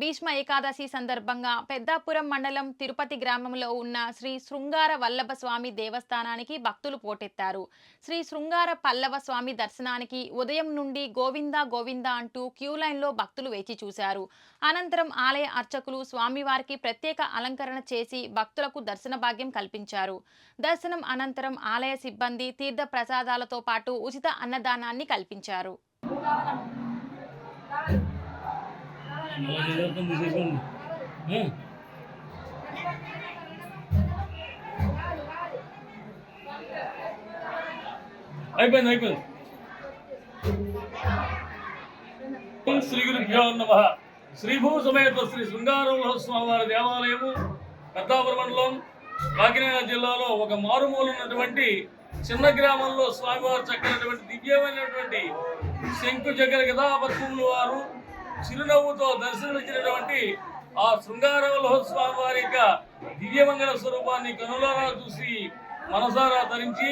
భీష్మ ఏకాదశి సందర్భంగా పెద్దాపురం మండలం తిరుపతి గ్రామంలో ఉన్న శ్రీ శృంగార వల్లభ స్వామి దేవస్థానానికి భక్తులు పోటెత్తారు. శ్రీ శృంగార పల్లవ స్వామి దర్శనానికి ఉదయం నుండి గోవింద గోవింద అంటూ క్యూ లైన్లో భక్తులు వేచి చూశారు. అనంతరం ఆలయ అర్చకులు స్వామివారికి ప్రత్యేక అలంకరణ చేసి భక్తులకు దర్శన భాగ్యం కల్పించారు. దర్శనం అనంతరం ఆలయ సిబ్బంది తీర్థ ప్రసాదాలతో పాటు ఉచిత అన్నదానాన్ని కల్పించారు. అలా తీసేసుకోండి అయిపోయింది అయిపోయింది. శ్రీ గురుభ్యో నమ. శ్రీభూ సమేత శ్రీ శృంగారంలో స్వామివారి దేవాలయము పెద్దాపురం మండలం కాకినాడ జిల్లాలో ఒక మారుమూల ఉన్నటువంటి చిన్న గ్రామంలో స్వామివారు చక్కనటువంటి దివ్యమైనటువంటి శంకు చక్కెర గదాపద్మములు వారు చిరునవ్వుతో దర్శనమిచ్చినటువంటి ఆ శృంగారవలోహ స్వామి వారి యొక్క దివ్యమంగళ స్వరూపాన్ని కనులారా చూసి మనసారా ధరించి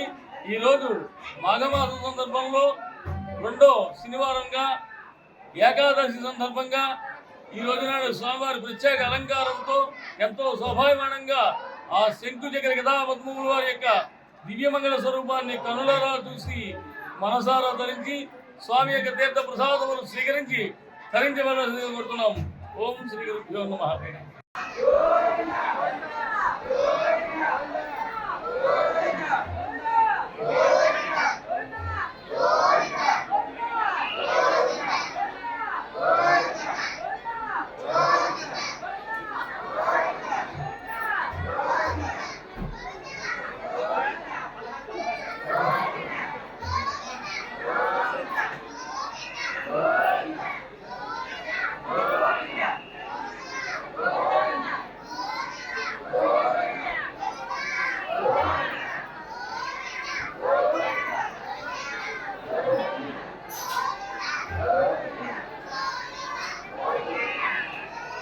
ఈరోజు మాఘమాస సందర్భంలో రెండో శనివారంగా ఏకాదశి సందర్భంగా ఈ రోజు నాడు స్వామివారి ప్రత్యేక అలంకారంతో ఎంతో శోభాయమానంగా ఆ శంకు దగ్గర గదా పద్మముల వారి యొక్క దివ్యమంగళ స్వరూపాన్ని కనులారా చూసి మనసారా ధరించి స్వామి యొక్క తీర్థ ప్రసాదములు స్వీకరించి ధరించవలసిందిగా కోరుతున్నాం ఓం శ్రీ గురుభ్యో నమ.